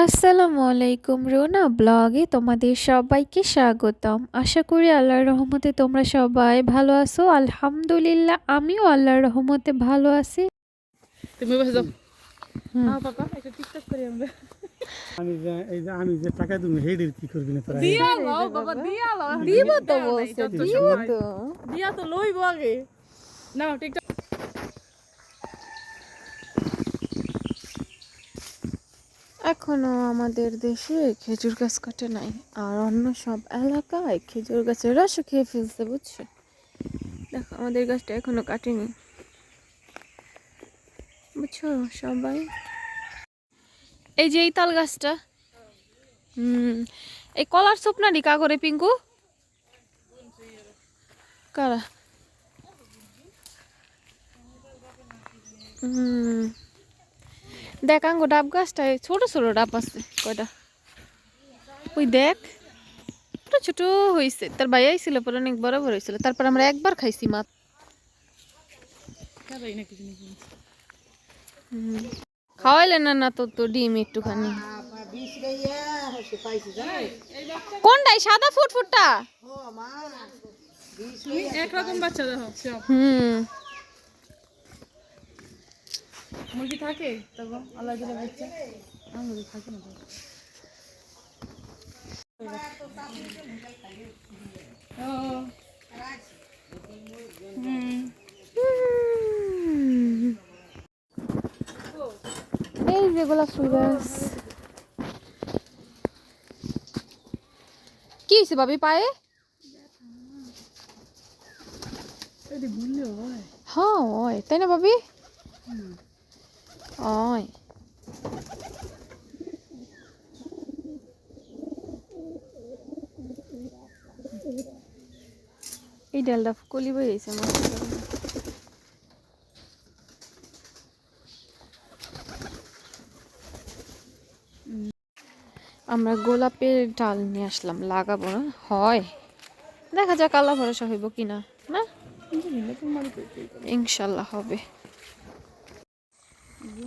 আসসালামু আলাইকুম রোনা ব্লগে তোমাদের সবাইকে স্বাগতম। আশা করি আল্লাহর রহমতে তোমরা সবাই ভালো আছো। আলহামদুলিল্লাহ আমিও আল্লাহর রহমতে ভালো আছি। তুমি বসে যাও। হুম। পাপা একটা টিকটক করি আমরা। আমি যে এই যে আমি যে টাকা তুমি হেডের কি করবি না দিয়া লও বাবা দিয়া লও দিব তো দিব তো। দিয়া তো লইব আগে। নাও টিকটক। এখনও আমাদের দেশে খেজুর গাছ কাটে নাই। আর অন্য সব এলাকায় খেজুর গাছের রসও খেয়ে ফেলছে, বুঝছ? দেখো, আমাদের গাছটা এখনও কাটেনি। বুঝছ সবাই? এই যে এই তাল গাছটা। হুম, এই কলার স্বপ্নারি কা করে পিঙ্কু? কারা? হুম। দেখ আঙ্গো ডাব গাছটায় ছোট ছোট ডাব আছে কয়টা? ওই দেখ ছোট ছোট হয়েছে তার ভাই আইছিল পরে অনেক বড় বড় হয়েছিল তারপর আমরা একবার খাইছি মাত খাওয়াইলে না না তো তো ডিম একটুখানি। কোনটাই সাদা ফুটফুটটা? তুমি একরকম বাচ্চা দেখো হুম। মুরগি থাকে তবে আল্লাহ দিলে বাচ্চা আমার মুরগি থাকে না হুম হুম। এই যে গোলাপ ফুল গাছ কি হয়েছে ভাবি পায়ে? এটি বললেও হয়। হ্যাঁ ওই এই ডালটা কলি বই গেছে আমরা গোলাপের ডাল নিয়ে আসলাম লাগাবো না? হয়। দেখা যাক আল্লাহ ভরসা হইব কিনা না? ইনশাল্লাহ হবে।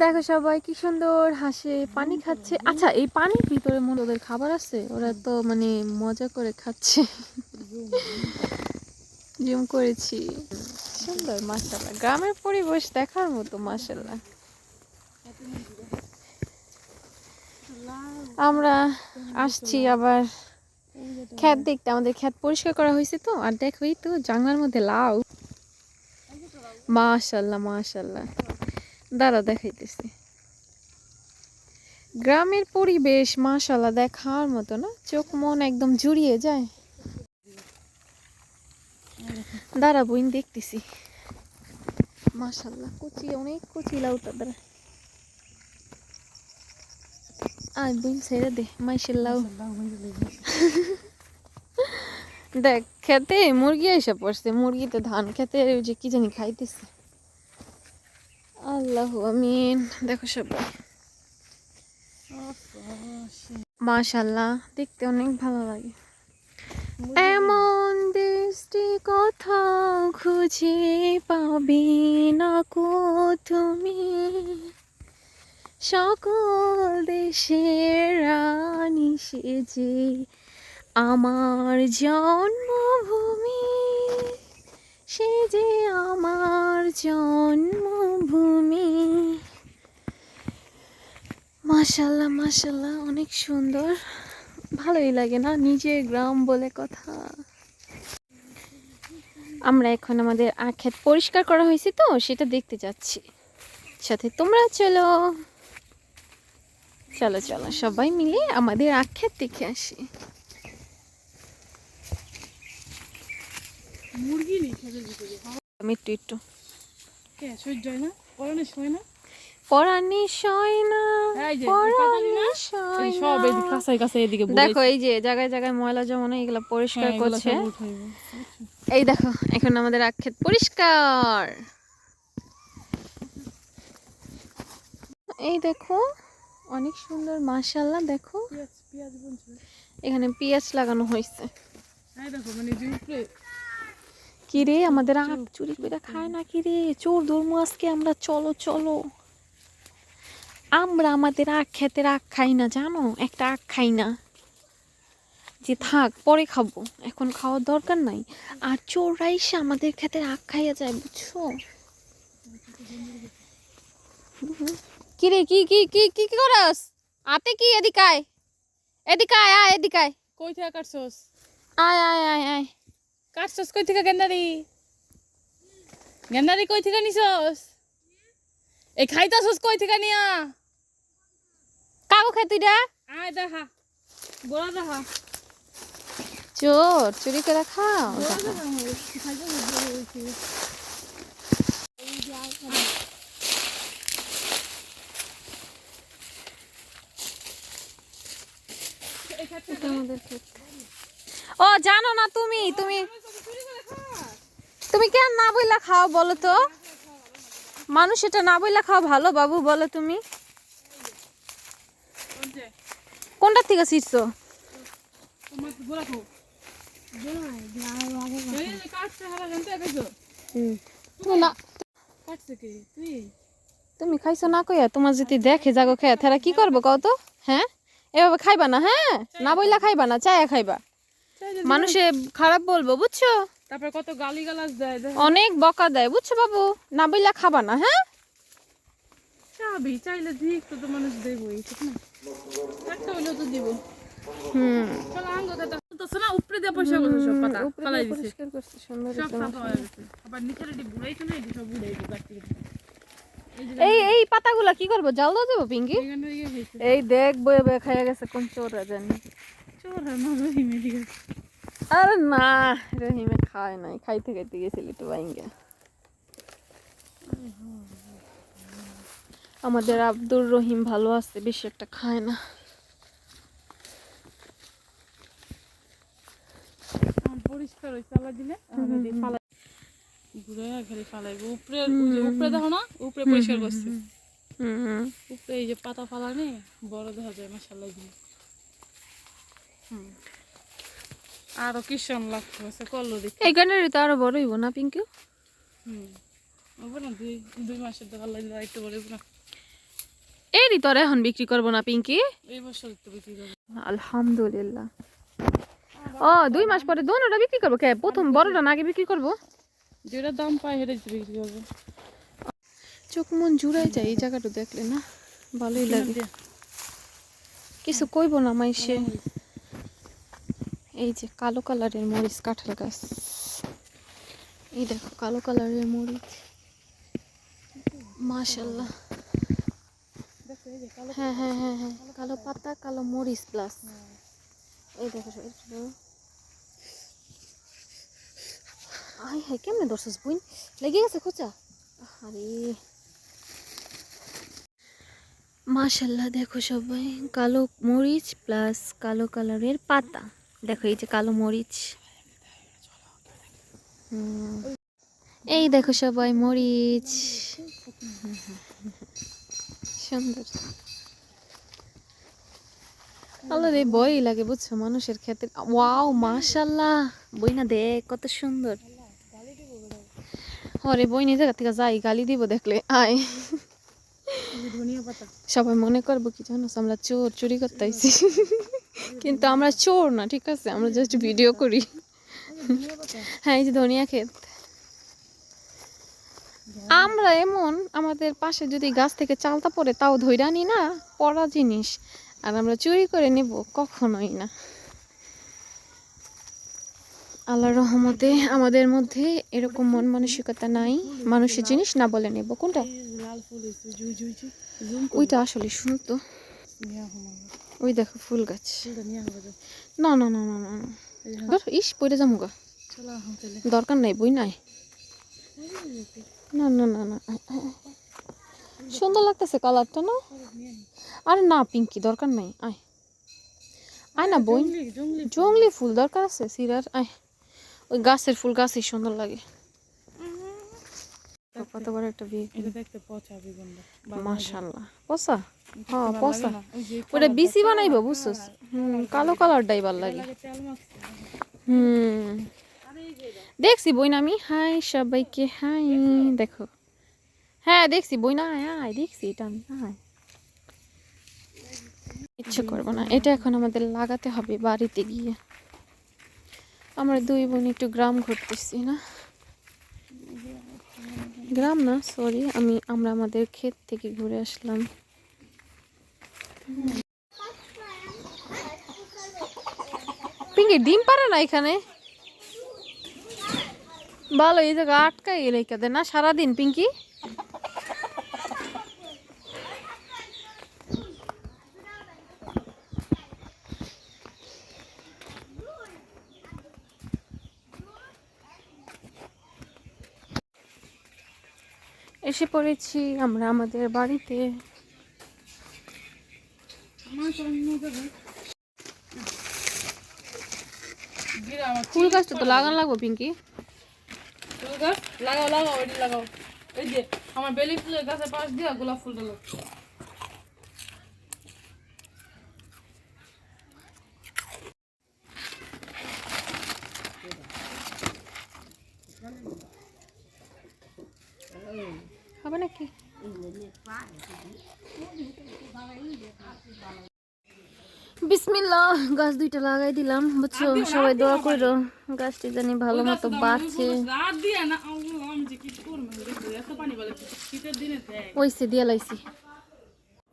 দেখো সবাই, কি সুন্দর হাসে, পানি খাচ্ছে। আচ্ছা এই পানির ভিতরে মনে ওদের খাবার আছে? ওরা তো মানে মজা করে খাচ্ছে। জুম করেছি। সুন্দর মাসাল্লাহ গ্রামের পরিবেশ দেখার মতো মাসাল্লাহ আমরা আসছি আবার ক্ষেত দেখতে। আমাদের ক্ষেত পরিষ্কার করা হয়েছে তো, আর দেখো এই তো, জানলার মধ্যে লাউ। মাশাল্লাহ মাশাল্লাহ দাঁড়া দেখাইতেছি। গ্রামের পরিবেশ মাশাল্লাহ দেখার মতো না, চোখ মন একদম জুড়িয়ে যায়। দাঁড়া বইন দেখতেছি। মাশাল্লাহ কুচি অনেক কুচি লাউটা দাঁড়া। আর বইন ছেড়ে দে মাইশের লাউ দেখ, খেতে মুরগি এসে পড়ছে, মুরগিতে ধান, খেতে ওই যে কি জানি খাইতেছে। আল্লাহ আমিন। দেখো সবাই মাশাল্লাহ দেখতে অনেক ভালো লাগে। এমন দৃষ্টি কোথাও খুঁজে পাবে না কো তুমি। সকল দেশের রানী সেজে আমার জন্মভূমি। সে যে আমার জন্মভূমি। মাশাল্লাহ মাশাল্লাহ অনেক সুন্দর। ভালোই লাগে না নিজের গ্রাম বলে কথা? আমরা এখন আমাদের আক্ষেত পরিষ্কার করা হয়েছে তো, সেটা দেখতে যাচ্ছি। সাথে তোমরা চলো। চলো চলো, সবাই মিলে আমাদের আখ্যাত দেখে আসি। মুরগি নেই ভিতরে আমি একটু একটু। কে সহ্য হয় না? পরানে না? সয় না পরানি সয় না। এদিকে কাছাই কাছাই এদিকে দেখো এই যে জায়গায় জায়গায় ময়লা জমা না এগুলো পরিষ্কার হ্যাঁ, করছে। এই দেখো এখন আমাদের আক্ষেত পরিষ্কার। এই দেখো অনেক সুন্দর মাশাল্লাহ দেখো। এখানে পেঁয়াজ লাগানো হয়েছে। দেখো মানে যে উপরে কি রে আমাদের আখ চুরি করে খায় না কিরে? চোর ধর্ম আজকে আমরা চলো চলো। আমরা আমাদের আখ খেতের আখ খাই না জানো? একটা আখ খাই না। যে থাক পরে খাব। এখন খাওয়ার দরকার নাই। আর চোররা এসে আমাদের ক্ষেতের আখ খাইয়া যায় বুঝছ? কি রে কি কি কি কি কি করস? আতে কি এদিকে আয়? এদিকে আয় আয় এদিকে আয়। কই থেকে কাটছস আয় আয় আয় আয়। কাটছস কই থেকে গেন্দারি? গেন্দারি কই থেকে নিছস এই খাইতাছস কই থেকে নিয়া? কাগো খাই তুই রে আয় দেখা বড় দেখা। চোর চুরি করে খাও। ও জানো না তুমি তুমি তুমি কেন না বইলা খাও বলো তো? মানুষ এটা না বইলা খাও ভালো বাবু, বলো তুমি। কোনটা থেকে শিখছো? তুমি খাইছো না কইয়া? তোমার যদি দেখে জাগো খেয়ে তারা কি করব কও তো? হ্যাঁ? এভাবে খাইবা না হ্যাঁ? না বইলা খাইবা না, চায়া খাইবা। মানুষে খারাপ বলব, বুঝছ? তারপর কত গালি গালাজ দেয় অনেক বকা দেয় বুঝছ বাবু? না বইলা খাবা না হ্যাঁ? চাইলে দিক তো তো মানুষ দেবই ঠিক না? একটা হইলেও তো দিব। হুম। চলো আঙ্গ কথা তো শোনা উপরে দিয়ে পয়সা করছ সব পাতা ফালাই দিছে। পরিষ্কার করছে সুন্দর সব হয়েছে হয়ে গেছে। আবার নিচের এটি বুড়াইছো না এটি সব বুড়াই দিবে এই এই পাতাগুলা কি করব? জাল দাও দেবো পিঙ্কি? এই দেখ বয়ে বয়ে খাইয়া গেছে কোন চোররা জানি। চোর আরে না রহিমে খায় নাই। খাইতে খাইতে গেছিল একটু বাইঙ্গা আমাদের আব্দুর রহিম ভালো আছে বেশি একটা খায় না। পরিষ্কার হয়েছে আল্লাহ দিলে ঘুরে খালি ফালাইবো উপরে উপরে দেখো না উপরে পরিষ্কার করছে। উপরে এই যে পাতা ফালানি বড় দেখা যায় মাসাল্লাহ দিলে হুম। আরও কিষণ লাগছে কল্লো দেখি। এই তো আরও বড় হইব না পিঙ্কি? হুম। না দুই দুই মাসের তো আল্লাহ একটু বড় না। এরই তোর এখন বিক্রি করব না পিঙ্কি? এই বছর একটু বিক্রি করব। আলহামদুলিল্লাহ। ও দুই মাস পরে দোনোটা বিক্রি করব কে? প্রথম বড়টা না আগে বিক্রি করব? যেটা দাম পায় সেটা বিক্রি করব। চোখ মন জুড়াই যায় এই জায়গাটা দেখলে না ভালোই লাগে। কিছু কইব না মাইসে এই যে কালো কালারের মরিচ কাঁঠাল গাছ। এই দেখো কালো কালারের মরিচ। মাশাল্লাহ হ্যাঁ হ্যাঁ হ্যাঁ হ্যাঁ। কালো পাতা, কালো মরিচ প্লাস এই দেখো আই হাই কেমনে ধরছিস বুইন? লেগে গেছে খোঁচা? আরে মাশাল্লাহ দেখো সবাই। কালো মরিচ প্লাস কালো কালারের পাতা। দেখো এই যে কালো মরিচ। এই দেখো সবাই মরিচ। সুন্দর। আল্লাহ রে বই লাগে বুঝছ? মানুষের ক্ষেত্রে। ওয়াও মাশাল্লাহ বই না দেখ কত সুন্দর। ওরে বই নিয়ে জায়গা থেকে যাই গালি দিব দেখলে আয়। সবাই মনে করব কি জানো আমরা চোর চুরি করতে আইছি। কিন্তু আমরা চোর না ঠিক আছে? আমরা জাস্ট ভিডিও করি। হ্যাঁ এই যে ধনিয়া ক্ষেত। আমরা এমন আমাদের পাশে যদি গাছ থেকে চালতা পড়ে তাও ধৈরা নি না? পড়া জিনিস। আর আমরা চুরি করে নেব কখনোই না। আল্লাহর রহমতে আমাদের মধ্যে এরকম মন মানসিকতা নাই। মানুষের জিনিস না বলে নেব। কোনটা? ওইটা আসলে শুনতো ওই দেখো ফুল গাছ। না না না না না না। ইস পড়ে যাব গা। দরকার নাই বই নাই। না না না না। সুন্দর লাগতেছে কালারটা না? আরে না পিঙ্কি দরকার নাই। আয়। আয় না বই। জঙ্গলি ফুল দরকার আছে সিরার। আয়। ওই গাছের ফুল গাছই সুন্দর লাগে। কত বড় একটা বিয়ে এটা দেখতে পচা বেগুনটা মাশাল্লাহ পসা হ্যাঁ ভালো পসা লাগে না? ওই যে ওটা বিসি বানাইবো বুঝছস? হুম কালো কালারটাই ভালো লাগে। লাগে তেল মাখছে হুম। দেখছি বই না আমি হাই সবাইকে হাই। দেখো। হ্যাঁ দেখছি। বই না আয় দেখছি এটা আমি হাই ইচ্ছে করব না। এটা এখন আমাদের লাগাতে হবে বাড়িতে গিয়ে। আমরা দুই বোন একটু গ্রাম ঘুরতেছি না? গ্রাম না সরি আমি, আমরা আমাদের ক্ষেত থেকে ঘুরে আসলাম। পিঙ্কি, ডিম পারে না এখানে? ভালো, এই জায়গা আটকাই এলাকাতে না, সারাদিন, পিঙ্কি? এসে পড়েছি আমরা আমাদের বাড়িতে। ফুল গাছটা তো লাগান লাগবো, পিঙ্কি? ফুল গাছ? লাগাও লাগাও এটি লাগাও। এই যে, আমার বেলি ফুলের গাছের পাশ দিয়ে গোলাপ ফুলটা লাগাও নাকি? বিসমিল্লা গাছ দুইটা লাগাই দিলাম বুঝছ? সবাই দোয়া করো গাছটি জানি ভালো মতো বাড়ছে। ওইসে দিয়ে লাইছি।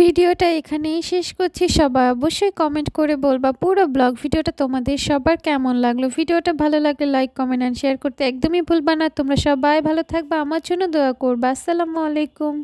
ভিডিওটা এখানেই শেষ করছি। সবাই অবশ্যই কমেন্ট করে বলবা পুরো ব্লগ ভিডিওটা তোমাদের সবার কেমন লাগল? ভিডিওটা ভালো লাগলে লাইক কমেন্ট অ্যান্ড শেয়ার করতে একদমই ভুলবা না। তোমরা সবাই ভালো থাকবা। আমার জন্য দোয়া করবা। আসসালামু আলাইকুম।